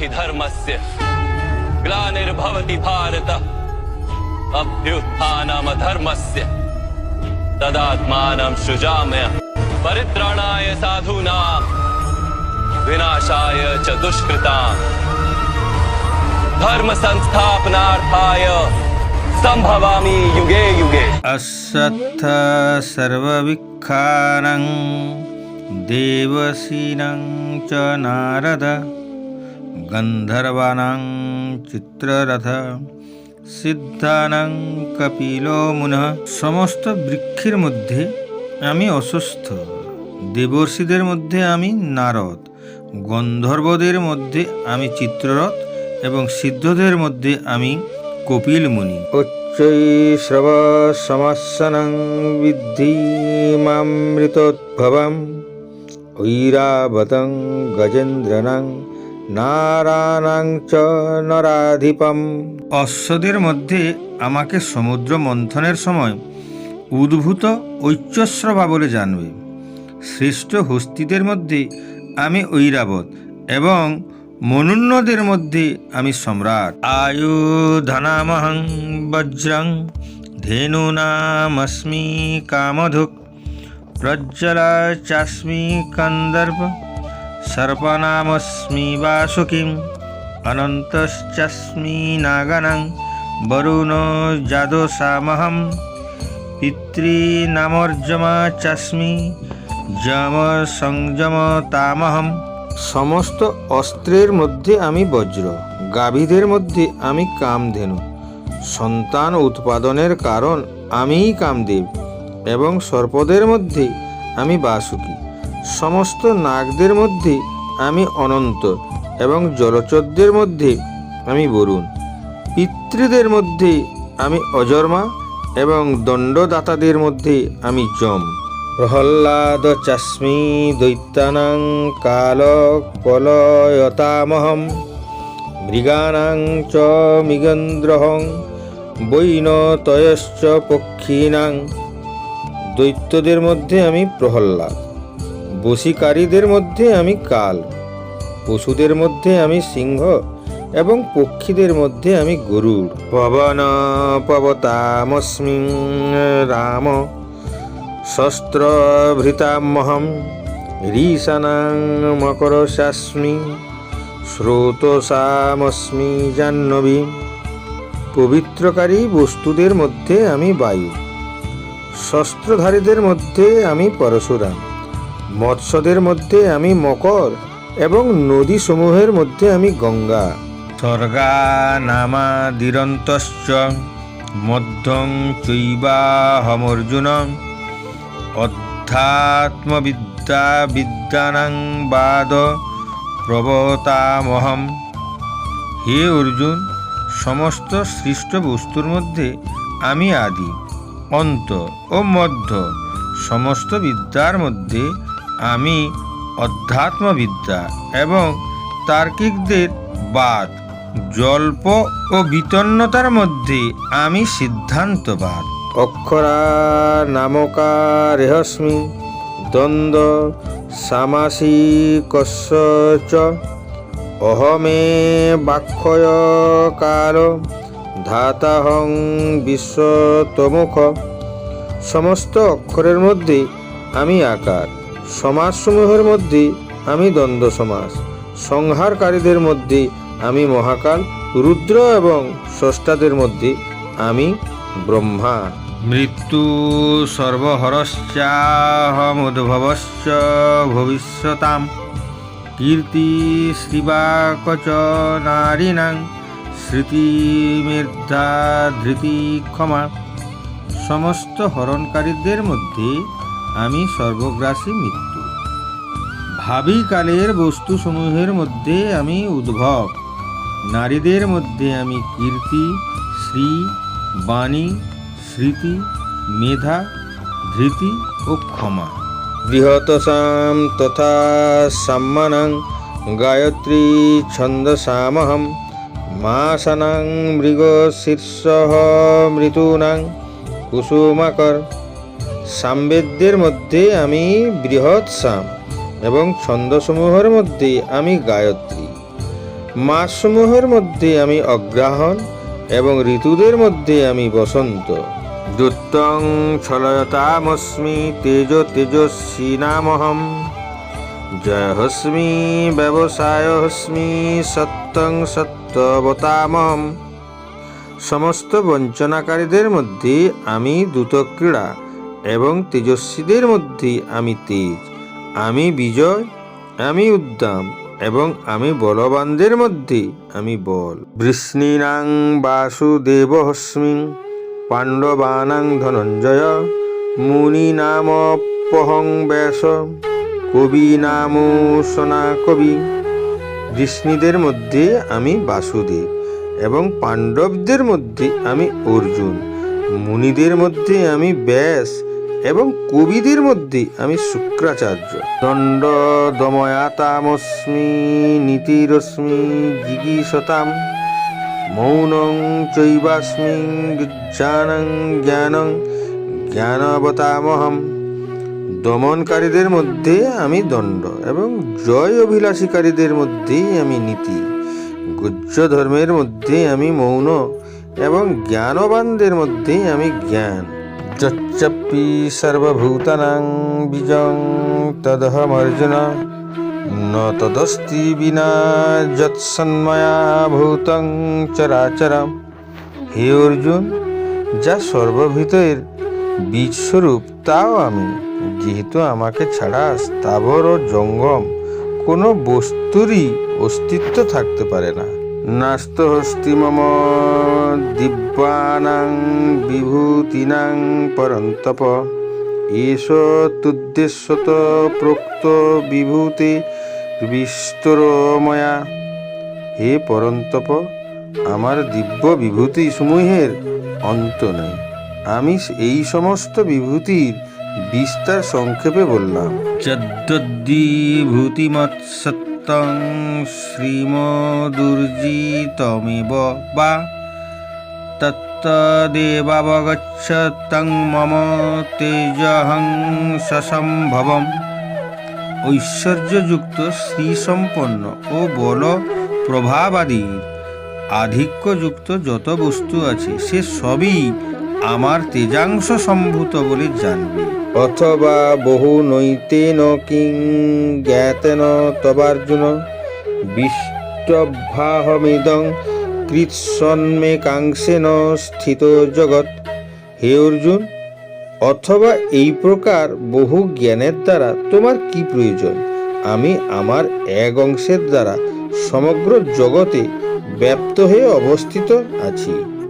हि धर्मस्य ग्लानिर्भवति भारत। अभ्युत्थानमधर्मस्य। तदात्मानं सृजाम्य परित्राणाय साधूनां। विनाशाय च दुष्कृताम् धर्म संस्थापनार्थाय संभवामि युगे युगे। असत्थ सर्वविखानं, देवसीनं च नारद। गन्धर्वाणां চিত্ররথ সিদ্ধানাং কপিলো মুনঃ সমস্ত বৃক্ষের মধ্যে আমি অসুস্থ দেবর্ষিদের মধ্যে আমি নারদ গন্ধর্বদের মধ্যে আমি চিত্ররথ এবং সিদ্ধদের মধ্যে আমি কপিল মুনি উচ্চৈশ্রব সমাসনং বিদ্ধি মামৃতোদ্ভবম ঐরাবতং গজেন্দ্রনাং নারায়ণাং নরাধিপম। অশ্বদের মধ্যে আমাকে সমুদ্র মন্থনের সময় উদ্ভূত ঐচ্যস্রবা বলে জানবে। শ্রেষ্ঠ হস্তিদের মধ্যে আমি ঐরাবত এবং মনুন্যদের মধ্যে আমি সম্রাট। আয়ুধনামহং বজ্রং ধেনুনামস্মি কামধুক প্রজ্জ্বলা চাস্মি কন্দর্প সর্পনামস্মি বাসুকিম অনন্তশ্চাস্মি নাগানাং বরুণ যাদসামহম পিতৃনামর্যমা চাস্মি যম সংযম তামহম সমস্ত অস্ত্রের মধ্যে আমি বজ্র, গাভীদের মধ্যে আমি কামধেনু। সন্তান উৎপাদনের কারণ আমিই কামদেব এবং সর্পদের মধ্যে আমি বাসুকি। সমস্ত নাগদের মধ্যে আমি অনন্ত এবং জলচরদের মধ্যে আমি বরুণ। পিতৃদের মধ্যে আমি অজর্মা এবং দণ্ডদাতাদের মধ্যে আমি যম। প্রহ্লাদ চাস্মি দৈত্যানাং কাল কলয়তামহম মৃগানাং চ মৃগেন্দ্রহং, বৈনতয়শ্চ পক্ষীনাং। দৈত্যদের মধ্যে আমি প্রহ্লাদ। বশীকারীদের মধ্যে আমি কাল, পশুদের মধ্যে আমি সিংহ এবং পক্ষীদের মধ্যে আমি গরুড় পবন পবতামস্মি রাম শস্ত্রভৃতামহম ঋষানাং মকরশাস্মি স্রোতসামস্মি জাহ্নবী। পবিত্রকারী বস্তুদের মধ্যে আমি বায়ু, শস্ত্রধারীদের মধ্যে আমি পরশুরাম। মৎস্যদের মধ্যে আমি মকর এবং নদীসমূহের মধ্যে আমি গঙ্গা। স্বর্গা নামা দিরন্তশ্চ মধ্যং চৈবাহমর্জুন অধ্যাত্মবিদ্যা বিদ্যানাং বাদ প্রবতামহম হে অর্জুন, সমস্ত সৃষ্ট বস্তুর মধ্যে আমি আদি, অন্ত ও মধ্য, সমস্ত বিদ্যার মধ্যে আমি অধ্যাত্মবিদ্যা এবং তার্কিকদের বাদ, জল্প ও বিতন্নতার মধ্যে আমি সিদ্ধান্তবাদ। অক্ষরা নামকা রেহস্মি, দ্বন্দ্ব সামাসিকস্য চ অহমে বাক্ষয় ধাতাহং বিশ্বতমুখ সমস্ত অক্ষরের মধ্যে আমি আকার। সমাজসমূহের মধ্যে আমি দ্বন্দ্ব সমাজ। সংহারকারীদের মধ্যে আমি মহাকাল, রুদ্র এবং স্রষ্টাদের মধ্যে আমি ব্রহ্মা। মৃত্যু সর্বহরশ্চাহমুদ্ভবশ্চ ভবিষ্যতাম। কীর্তি শ্রীবাকচ নারীণাং, স্মৃতি মেধা ধৃতি ক্ষমা। সমস্ত হরণকারীদের মধ্যে আমি সর্বগ্রাসী মৃত্যু ভাবি কালের বস্তুসমূহের মধ্যে আমি উদ্ভব। নারীদের মধ্যে আমি কীর্তি, শ্রী, বাণী, স্মৃতি, মেধা, ধৃতি ও ক্ষমা। বৃহতসাম তথা সম্মানং গায়ত্রী ছন্দসামহম, মাসানাং মৃগ শীর্ষ মৃতুনাং কুসুমাকর। সামবেদদের মধ্যে আমি বৃহৎ সাম এবং ছন্দসমূহের মধ্যে আমি গায়ত্রী। মাসসমূহের মধ্যে আমি অগ্রহণ এবং ঋতুদের মধ্যে আমি বসন্ত। দুত্তং ছলয়তামস্মি তেজ তেজস্বী নামহম। জয়হস্মি ব্যবসায়হস্মি সত্যং সত্যবতামহম। সমস্ত বঞ্চনাকারীদের মধ্যে আমি দ্রুতক্রীড়া এবং তেজস্বীদের মধ্যে আমি তেজ। আমি বিজয়, আমি উদ্দাম এবং আমি বলবানদের মধ্যে আমি বল। বৃষ্ণীনাং বাসুদেবহস্মি পাণ্ডবানাং ধনঞ্জয় মুনি নামপহং ব্যাস কবি নাম সোনা কবি। কৃষ্ণীদের মধ্যে আমি বাসুদেব এবং পাণ্ডবদের মধ্যে আমি অর্জুন। মুনিদের মধ্যে আমি ব্যাস এবং কবিদের মধ্যে আমি শুক্রাচার্য। দণ্ড দময়াতামস্মি, নীতিরশ্মি জিগীষতাম মৌনং চৈবাস্মি জ্ঞানং জ্ঞানং, জ্ঞানবতামহম। দমনকারীদের মধ্যে আমি দণ্ড এবং জয় অভিলাষীকারীদের মধ্যেই আমি নীতি। গুজ্জ ধর্মের মধ্যে আমি মৌন এবং জ্ঞানবানদের মধ্যেই আমি জ্ঞান। যচ্চপি সর্বভূতানাং বীজং তদহমর্জুন ন তদস্তি বিনা যৎসন্ময়া ভূতং চরাচরম হে অর্জুন যা সর্বভূতের বীজস্বরূপ তাও আমি যেহেতু আমাকে ছাড়া স্থাবর ও জঙ্গম কোনো বস্তুরই অস্তিত্ব থাকতে পারে না। নাস্ত হস্তি মম দিব্যানাং বিভূতিনাং পরন্তপ এষ তুদ্দেশ্যত প্রোক্ত বিভূতি বিস্তরময়া হে পরন্তপ, আমার দিব্য বিভূতি সমূহের অন্ত নেই। আমি এই সমস্ত বিভূতির বিস্তার সংক্ষেপে বললাম। যদ্যদ্বিভূতিমৎসত্তং শ্রীমদুর্জিতমেব বা তত্তদেবাবগচ্ছতং মম তেজহং সসম্ভবম ঐশ্বর্যযুক্ত, শ্রীসম্পন্ন ও বল প্রভাবাদীর আধিক্যযুক্ত যত বস্তু আছে, সে সবই আমার তেজাংশ সম্ভূত বলে জানবে। অথবা বহু নৈতেন কিং জ্ঞাতেন তবার্জুন। বিষ্টভাহমিদং কৃৎসন্মেকাংশেন স্থিত জগৎ। হে অর্জুন, অথবা এই প্রকার বহু জ্ঞানের দ্বারা তোমার কি প্রয়োজন? আমি আমার এক অংশের দ্বারা সমগ্র জগতে ব্যপ্ত হয়ে অবস্থিত আছি।